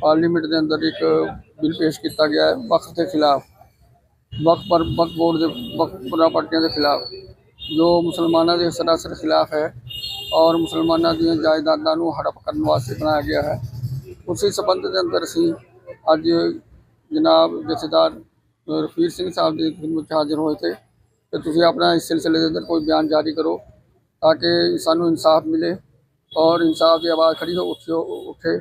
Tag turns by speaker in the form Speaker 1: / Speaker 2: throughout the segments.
Speaker 1: Parliament ਦੇ ਅੰਦਰ ਇੱਕ ਬਿੱਲ ਪੇਸ਼ ਕੀਤਾ ਗਿਆ ਹੈ ਵਕਫ ਦੇ ਖਿਲਾਫ। ਵਕਫ ਪਰ ਵਕਫ ਬੋਰਡ ਦੇ ਵਕਫ ਪ੍ਰਾਪਰਟੀਆਂ ਦੇ ਖਿਲਾਫ। ਜੋ ਮੁਸਲਮਾਨਾਂ ਦੇ ਸਰਾਸਰ ਖਿਲਾਫ ਹੈ ਔਰ ਮੁਸਲਮਾਨਾਂ ਦੀਆਂ ਜਾਇਦਾਦਾਂ ਨੂੰ ਹੜਪ ਕਰਨ ਵਾਸਤੇ ਬਣਾਇਆ ਗਿਆ ਹੈ ਉਸੇ ਸਬੰਧ ਦੇ ਅੰਦਰ ਅਸੀਂ ਅੱਜ ਜਨਾਬ ਜਥੇਦਾਰ ਅ, ਰਫੀਰ ਸਿੰਘ ਸਾਹਿਬ ਦੇ ਖਿਦਮਤ ਹਾਜ਼ਰ ਹੋਏ ਤੇ ਕਿ ਤੁਸੀਂ ਆਪਣਾ ਇਸ ਸਿਲਸਿਲੇ ਦੇ ਅੰਦਰ ਕੋਈ ਬਿਆਨ ਜਾਰੀ ਕਰੋ ਤਾਂ ਕਿ ਸਾਨੂੰ ਇਨਸਾਫ ਮਿਲੇ ਔਰ ਇਨਸਾਫ ਦੀ ਆਵਾਜ਼ ਖੜੀ ਹੋ ਉੱਠੇ ਉੱਠੇ।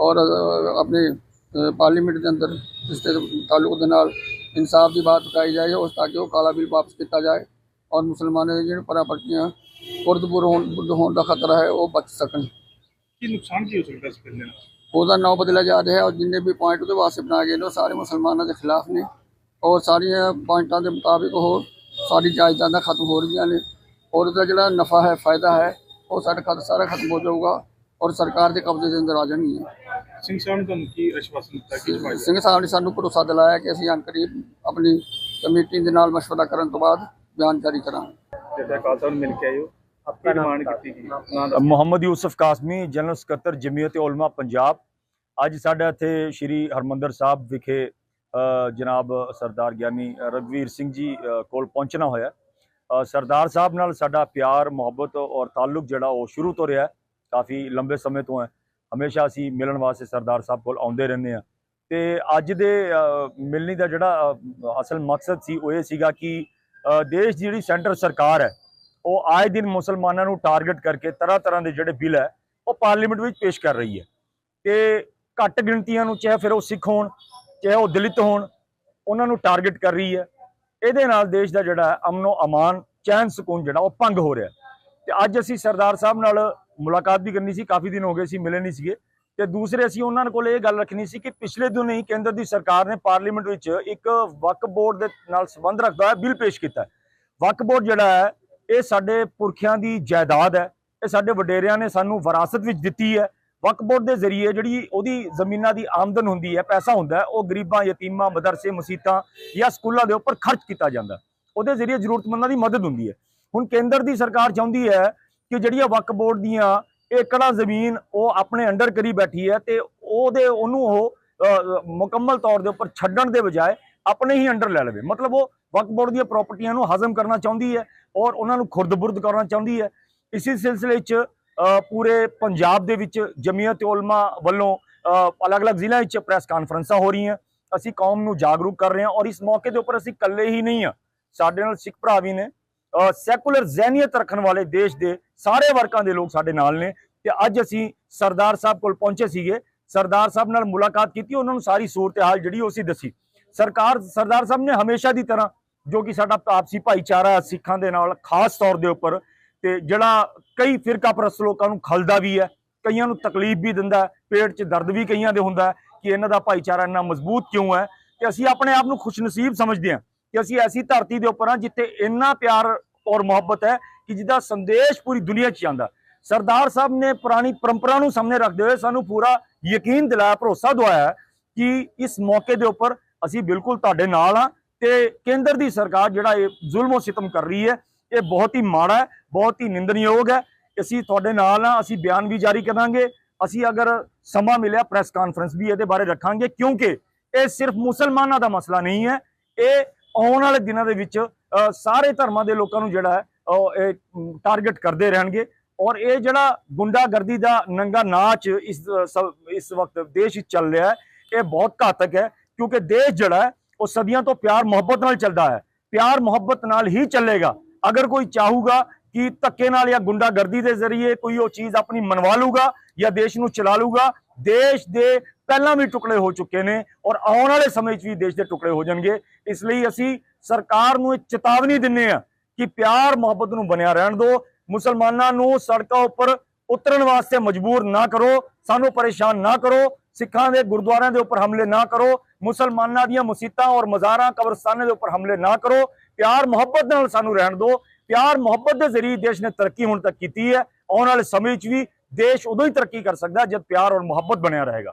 Speaker 1: ਔਰ ਅ, ਆਪਣੇ ਅ, ਪਾਰਲੀਮੈਂਟ ਦੇ ਅੰਦਰ ਇਸ ਦੇ ਤਾਲੁਕ ਦੇ ਨਾਲ ਇਨਸਾਫ ਦੀ ਬਾਤ ਉਠਾਈ ਜਾਏ ਉਸ ਤਾਂ ਕਿ ਉਹ ਕਾਲਾ ਬਿੱਲ ਵਾਪਸ ਕੀਤਾ ਜਾਏ ਔਰ ਮੁਸਲਮਾਨਾਂ ਦੀ ਜਿਹੜੀਆਂ ਪ੍ਰਾਪਰਟੀਆਂ ਪੁਰਦਪੁਰ ਹੋਣ ਬੁੱਧ ਹੋਣ ਦਾ ਖਤਰਾ ਹੈ ਉਹ ਬਚ ਸਕਣ
Speaker 2: ਕੀ ਨੁਕਸਾਨ ਕੀ ਹੋ ਸਕਦਾ ਇਸ ਬਿੱਲ ਨਾਲ
Speaker 1: ਉਹਦਾ ਨਾਂ ਬਦਲਿਆ ਜਾ ਰਿਹਾ ਹੈ ਔਰ ਜਿੰਨੇ ਵੀ ਪੁਆਇੰਟ ਉਹਦੇ ਵਾਸਤੇ ਬਣਾਏ ਗਏ ਨੇ ਉਹ ਸਾਰੇ ਮੁਸਲਮਾਨਾਂ ਦੇ ਖਿਲਾਫ ਨੇ ਔਰ ਸਾਰੀਆਂ ਪੁਆਇੰਟਾਂ ਦੇ ਮੁਤਾਬਿਕ ਉਹ ਸਾਰੀ ਜਾਇਦਾਦਾਂ ਖਤਮ ਹੋ ਰਹੀਆਂ ਨੇ ਔਰ ਉਹਦਾ ਜਿਹੜਾ ਨਫਾ ਹੈ ਫਾਇਦਾ ਹੈ ਉਹ ਸਾਡਾ ਖਤ ਸਾਰਾ ਖਤਮ ਹੋ ਜਾਊਗਾ ਔਰ ਸਰਕਾਰ ਦੇ ਕਬਜ਼ੇ ਦੇ ਅੰਦਰ ਆ ਜਾਣਗੀਆਂ
Speaker 2: ਸਿੰਘ ਸਾਹਿਬ ਨੇ ਤੁਹਾਨੂੰ ਕੀ ਅਸ਼ਵਾਸਨ ਦਿੱਤਾ ਕੀ ਜਵਾਬ
Speaker 1: ਸਿੰਘ ਸਾਹਿਬ ਨੇ ਸਾਨੂੰ ਭਰੋਸਾ ਦਿਲਾਇਆ ਕਿ ਅਸੀਂ ਅਨਕਰੀਬ ਆਪਣੀ ਕਮੇਟੀ ਦੇ ਨਾਲ مشورہ ਕਰਨ ਤੋਂ ਬਾਅਦ ਬਿਆਨ ਜਾਰੀ ਕਰਾਂਗੇ
Speaker 2: ਦਿੱਤਾ ਖਾਲਸਾ ਨੂੰ ਮਿਲ ਕੇ ਆਇਓ ਆਪਣੀ ਡਿਮਾਂਡ ਕੀਤੀ ਗਈ ਨਾਂ ਦੱਸੋ।
Speaker 3: ਮੁਹੰਮਦ ਯੂਸਫ ਕਾਸਮੀ ਜਨਰਲ ਸਕੱਤਰ ਜਮੀਅਤ ਉਲਮਾ ਪੰਜਾਬ ਅੱਜ ਸਾਡਾ ਇੱਥੇ ਸ਼੍ਰੀ ਹਰਮੰਦਰ ਸਾਹਿਬ ਵਿਖੇ ਅ, ਜਨਾਬ ਸਰਦਾਰ ਗਿਆਨੀ ਰਗਵੀਰ ਸਿੰਘ ਜੀ ਅ, ਕੋਲ ਪਹੁੰਚਣਾ ਹੋਇਆ ਅ, ਸਰਦਾਰ ਸਾਹਿਬ ਨਾਲ ਸਾਡਾ ਪਿਆਰ ਮੁਹੱਬਤ ਔਰ ਤਾਲੁਕ ਜਿਹੜਾ ਉਹ ਸ਼ੁਰੂ ਤੋਂ ਰਿਹਾ ਹੈ, ਕਾਫੀ ਲੰਬੇ ਸਮੇਂ ਤੋਂ ਹੈ ਹਮੇਸ਼ਾ ਅਸੀਂ ਮਿਲਣ ਵਾਸਤੇ ਸਰਦਾਰ ਸਾਹਿਬ ਕੋਲ ਆਉਂਦੇ ਰਹਿੰਦੇ ਆ ਤੇ ਅੱਜ ਦੇ ਮਿਲਣੀ ਦਾ ਜਿਹੜਾ ਅਸਲ ਮਕਸਦ ਸੀ ਉਹ ਇਹ ਸੀਗਾ ਕਿ ਦੇਸ਼ ਦੀ ਜਿਹੜੀ ਸੈਂਟਰ ਸਰਕਾਰ ਹੈ, ਉਹ ਆਏ ਦਿਨ ਮੁਸਲਮਾਨਾਂ ਨੂੰ ਟਾਰਗੇਟ ਕਰਕੇ ਤਰ੍ਹਾਂ ਤਰ੍ਹਾਂ ਦੇ ਜਿਹੜੇ ਬਿੱਲ ਹੈ, ਉਹ ਪਾਰਲੀਮੈਂਟ ਵਿੱਚ ਪੇਸ਼ ਕਰ ਰਹੀ ਹੈ। ਤੇ ਘੱਟ ਗਿਣਤੀਆਂ ਨੂੰ ਚਾਹੇ ਫਿਰ ਉਹ ਸਿੱਖ ਹੋਣ, ਚਾਹੇ ਉਹ ਦਲਿਤ ਹੋਣ, ਉਹਨਾਂ ਨੂੰ ਟਾਰਗੇਟ ਕਰ ਰਹੀ ਹੈ। ਇਹਦੇ ਨਾਲ ਦੇਸ਼ ਦਾ ਜਿਹੜਾ ਅਮਨੋ ਅਮਾਨ ਚੈਨ ਸਕੂਨ ਜਿਹੜਾ, ਉਹ ਭੰਗ ਹੋ ਰਿਹਾ ਤੇ ਅੱਜ ਅਸੀਂ ਸਰਦਾਰ ਸਾਹਿਬ ਨਾਲ ਮੁਲਾਕਾਤ ਵੀ ਕਰਨੀ ਸੀ, ਕਾਫੀ ਦਿਨ ਹੋ ਗਏ ਸੀ, ਮਿਲੇ ਨਹੀਂ ਸੀਗੇ। ਤੇ ਦੂਸਰੇ ਅਸੀਂ ਉਹਨਾਂ ਕੋਲ ਇਹ ਗੱਲ ਰੱਖਣੀ ਸੀ ਕਿ ਪਿਛਲੇ ਦਿਨ ਹੀ ਕੇਂਦਰ ਦੀ ਸਰਕਾਰ ਨੇ ਪਾਰਲੀਮੈਂਟ ਵਿੱਚ ਇੱਕ ਵਕਫ ਬੋਰਡ ਦੇ ਨਾਲ ਸੰਬੰਧ ਰੱਖਦਾ ਹੋਇਆ ਬਿੱਲ ਪੇਸ਼ ਕੀਤਾ ਹੈ। ਵਕਫ ਬੋਰਡ ਜਿਹੜਾ ਹੈ, ਇਹ ਸਾਡੇ ਪੁਰਖਿਆਂ ਦੀ ਜਾਇਦਾਦ ਹੈ। ਇਹ ਸਾਡੇ ਵਡੇਰਿਆਂ ਨੇ ਸਾਨੂੰ ਵਿਰਾਸਤ ਵਿੱਚ ਦਿੱਤੀ ਹੈ। ਵਕਫ ਬੋਰਡ ਦੇ ਜ਼ਰੀਏ ਜਿਹੜੀ ਉਹਦੀ ਜ਼ਮੀਨਾਂ ਦੀ ਆਮਦਨ ਹੁੰਦੀ ਹੈ, ਪੈਸਾ ਹੁੰਦਾ ਉਹ ਗਰੀਬਾਂ, ਯਤੀਮਾਂ, ਮਦਰਸੇ, ਮਸੀਤਾਂ ਜਾਂ ਸਕੂਲਾਂ ਦੇ ਉੱਪਰ ਖਰਚ ਕੀਤਾ ਜਾਂਦਾ ਉਹਦੇ ਜ਼ਰੀਏ ਜ਼ਰੂਰਤਮੰਦਾਂ ਦੀ ਮਦਦ ਹੁੰਦੀ ਹੈ। ਹੁਣ ਕੇਂਦਰ ਦੀ ਸਰਕਾਰ ਚਾਹੁੰਦੀ ਹੈ ਕਿ ਜਿਹੜੀਆਂ ਵਕਫ ਬੋਰਡ ਦੀਆਂ ਏਕੜਾਂ ਜ਼ਮੀਨ ਉਹ ਆਪਣੇ ਅੰਡਰ ਕਰੀ ਬੈਠੀ ਹੈ ਤੇ ਉਹਦੇ, ਉਹਨੂੰ ਉਹ ਮੁਕੰਮਲ ਤੌਰ ਦੇ ਉੱਪਰ ਛੱਡਣ ਦੇ ਬਜਾਏ ਆਪਣੇ ਹੀ ਅੰਡਰ ਲੈ ਲਵੇ। ਮਤਲਬ ਉਹ ਵਕਫ ਬੋਰਡ ਦੀਆਂ ਪ੍ਰਾਪਰਟੀਆਂ ਨੂੰ ਹਜ਼ਮ ਕਰਨਾ ਚਾਹੁੰਦੀ ਹੈ ਔਰ ਉਹਨਾਂ ਨੂੰ ਖੁਰਦ-ਬੁਰਦ ਕਰਨਾ ਚਾਹੁੰਦੀ ਹੈ। ਇਸੇ ਸਿਲਸਿਲੇ 'ਚ ਪੂਰੇ ਪੰਜਾਬ ਦੇ ਵਿੱਚ ਜਮੀਅਤ ਉਲਮਾ ਵੱਲੋਂ ਅਲੱਗ-ਅਲੱਗ ਜ਼ਿਲ੍ਹਿਆਂ 'ਚ ਪ੍ਰੈਸ ਕਾਨਫਰੰਸਾਂ ਹੋ ਰਹੀਆਂ। ਅਸੀਂ ਕੌਮ ਨੂੰ ਜਾਗਰੂਕ ਕਰ ਰਹੇ ਹਾਂ ਔਰ ਇਸ ਮੌਕੇ ਦੇ ਉੱਪਰ ਅਸੀਂ ਇਕੱਲੇ ਹੀ ਨਹੀਂ ਹਾਂ। ਸਾਡੇ ਨਾਲ ਸਿੱਖ ਭਰਾ ਵੀ ਨੇ। ਸੈਕੂਲਰ ਜ਼ਹਿਨੀਅਤ ਰੱਖਣ ਵਾਲੇ ਦੇਸ਼ ਦੇ ਸਾਰੇ ਵਰਗਾਂ ਦੇ ਲੋਕ ਸਾਡੇ ਨਾਲ ਨੇ ਤੇ ਅੱਜ ਅਸੀਂ ਸਰਦਾਰ ਸਾਹਿਬ ਕੋਲ ਪਹੁੰਚੇ ਸੀਗੇ। ਸਰਦਾਰ ਸਾਹਿਬ ਨਾਲ ਮੁਲਾਕਾਤ ਕੀਤੀ, ਉਹਨਾਂ ਨੂੰ ਸਾਰੀ ਸੂਰਤ-ਹਾਲ ਜਿਹੜੀ ਉਹ ਅਸੀਂ ਦੱਸੀ। ਸਰਕਾਰ, ਸਰਦਾਰ ਸਾਹਿਬ ਨੇ ਹਮੇਸ਼ਾ ਦੀ ਤਰ੍ਹਾਂ ਜੋ ਕਿ ਸਾਡਾ ਆਪਸੀ ਭਾਈਚਾਰਾ ਸਿੱਖਾਂ ਦੇ ਨਾਲ ਖਾਸ ਤੌਰ ਦੇ ਉੱਪਰ ਤੇ ਜਿਹੜਾ ਕਈ ਫਿਰਕਾ ਪ੍ਰਸਤ ਲੋਕਾਂ ਨੂੰ ਖਲਦਾ ਵੀ ਹੈ, ਕਈਆਂ ਨੂੰ ਤਕਲੀਫ ਵੀ ਦਿੰਦਾ ਪੇਟ 'ਚ ਦਰਦ ਵੀ ਕਈਆਂ ਦੇ ਹੁੰਦਾ ਕਿ ਇਹਨਾਂ ਦਾ ਭਾਈਚਾਰਾ ਇੰਨਾ ਮਜ਼ਬੂਤ ਕਿਉਂ ਹੈ। ਤੇ ਅਸੀਂ ਆਪਣੇ ਆਪ ਨੂੰ ਖੁਸ਼ਨਸੀਬ ਸਮਝਦੇ ਹਾਂ। ਕਿ ਅਸੀਂ ਐਸੀ ਧਰਤੀ ਦੇ ਉੱਪਰ ਹਾਂ ਜਿੱਥੇ ਇੰਨਾ ਪਿਆਰ ਔਰ ਮੁਹੱਬਤ ਹੈ ਕਿ ਜਿਹਦਾ ਸੰਦੇਸ਼ ਪੂਰੀ ਦੁਨੀਆ 'ਚ ਜਾਂਦਾ। ਸਰਦਾਰ ਸਾਹਿਬ ਨੇ ਪੁਰਾਣੀ ਪਰੰਪਰਾ ਨੂੰ ਸਾਹਮਣੇ ਰੱਖਦੇ ਹੋਏ ਸਾਨੂੰ ਪੂਰਾ ਯਕੀਨ ਦਿਲਾਇਆ, ਭਰੋਸਾ ਦਵਾਇਆ ਕਿ ਇਸ ਮੌਕੇ ਦੇ ਉੱਪਰ ਅਸੀਂ ਬਿਲਕੁਲ ਤੁਹਾਡੇ ਨਾਲ ਹਾਂ ਤੇ ਕੇਂਦਰ ਦੀ ਸਰਕਾਰ ਜਿਹੜਾ ਇਹ ਜ਼ੁਲਮ ਉਹ ਸਿਤਮ ਕਰ ਰਹੀ ਹੈ, ਇਹ ਬਹੁਤ ਹੀ ਮਾੜਾ ਹੈ, ਬਹੁਤ ਹੀ ਨਿੰਦਣਯੋਗ ਹੈ। ਅਸੀਂ ਤੁਹਾਡੇ ਨਾਲ ਹਾਂ, ਅਸੀਂ ਬਿਆਨ ਵੀ ਜਾਰੀ ਕਰਾਂਗੇ। ਅਸੀਂ ਅਗਰ ਸਮਾਂ ਮਿਲਿਆ, ਪ੍ਰੈਸ ਕਾਨਫਰੰਸ ਵੀ ਇਹਦੇ ਬਾਰੇ ਰੱਖਾਂਗੇ ਕਿਉਂਕਿ ਇਹ ਸਿਰਫ ਮੁਸਲਮਾਨਾਂ ਦਾ ਮਸਲਾ ਨਹੀਂ ਹੈ, ਇਹ ਆਉਣ ਵਾਲੇ ਦਿਨਾਂ ਦੇ ਵਿੱਚ ਸਾਰੇ ਧਰਮਾਂ ਦੇ ਲੋਕਾਂ ਨੂੰ ਜਿਹੜਾ ਹੈ, ਉਹ ਇਹ ਟਾਰਗੇਟ ਕਰਦੇ ਰਹਿਣਗੇ। ਔਰ ਇਹ ਜਿਹੜਾ ਗੁੰਡਾਗਰਦੀ ਦਾ ਨੰਗਾ ਨਾਚ ਇਸ ਇਸ ਵਕਤ ਦੇਸ਼ ਵਿੱਚ ਚੱਲ ਰਿਹਾ ਹੈ, ਇਹ ਬਹੁਤ ਘਾਤਕ ਹੈ, ਕਿਉਂਕਿ ਦੇਸ਼ ਜਿਹੜਾ ਹੈ, ਉਹ ਸਦੀਆਂ ਤੋਂ ਪਿਆਰ, ਮੁਹੱਬਤ ਨਾਲ ਚੱਲਦਾ ਹੈ। ਪਿਆਰ, ਮੁਹੱਬਤ ਨਾਲ ਹੀ ਚੱਲੇਗਾ। ਅਗਰ ਕੋਈ ਚਾਹੂਗਾ ਕਿ ਧੱਕੇ ਨਾਲ ਜਾਂ ਗੁੰਡਾਗਰਦੀ ਦੇ ਜ਼ਰੀਏ ਕੋਈ ਉਹ ਚੀਜ਼ ਆਪਣੀ ਮਨਵਾ ਲੂਗਾ ਜਾਂ ਦੇਸ਼ ਨੂੰ ਚਲਾ ਲੂਗਾ ਦੇਸ਼ ਦੇ ਪਹਿਲਾਂ ਵੀ ਟੁਕੜੇ ਹੋ ਚੁੱਕੇ ਨੇ ਔਰ ਆਉਣ ਵਾਲੇ ਸਮੇਂ 'ਚ ਵੀ ਦੇਸ਼ ਦੇ ਟੁਕੜੇ ਹੋ ਜਾਣਗੇ। ਇਸ ਲਈ ਅਸੀਂ ਸਰਕਾਰ ਨੂੰ ਇਹ ਚੇਤਾਵਨੀ ਦਿੰਨੇ ਆ ਕਿ ਪਿਆਰ, ਮੁਹੱਬਤ ਨੂੰ ਬਣਿਆ ਰਹਿਣ ਦਿਓ। ਮੁਸਲਮਾਨਾਂ ਨੂੰ ਸੜਕਾਂ ਉੱਪਰ ਉਤਰਨ ਵਾਸਤੇ ਮਜਬੂਰ ਨਾ ਕਰੋ। ਸਾਨੂੰ ਪਰੇਸ਼ਾਨ ਨਾ ਕਰੋ। ਸਿੱਖਾਂ ਦੇ ਗੁਰਦੁਆਰਿਆਂ ਦੇ ਉੱਪਰ ਹਮਲੇ ਨਾ ਕਰੋ। ਮੁਸਲਮਾਨਾਂ ਦੀਆਂ ਮਸਜਿਦਾਂ ਔਰ ਮਜ਼ਾਰਾਂ ਕਬਰਸਤਾਨਾਂ ਦੇ ਉੱਪਰ ਹਮਲੇ ਨਾ ਕਰੋ। ਪਿਆਰ, ਮੁਹੱਬਤ ਨਾਲ ਸਾਨੂੰ ਰਹਿਣ ਦਿਓ। ਪਿਆਰ, ਮੁਹੱਬਤ ਦੇ ਜ਼ਰੀਏ ਦੇਸ਼ ਨੇ ਤਰੱਕੀ ਹੁਣ ਤੱਕ ਕੀਤੀ ਹੈ। ਆਉਣ ਵਾਲੇ ਸਮੇਂ 'ਚ ਵੀ ਦੇਸ਼ ਉਦੋਂ ਹੀ ਤਰੱਕੀ ਕਰ ਸਕਦਾ ਜਦ ਪਿਆਰ ਔਰ ਮੁਹੱਬਤ ਬਣਿਆ ਰਹੇਗਾ।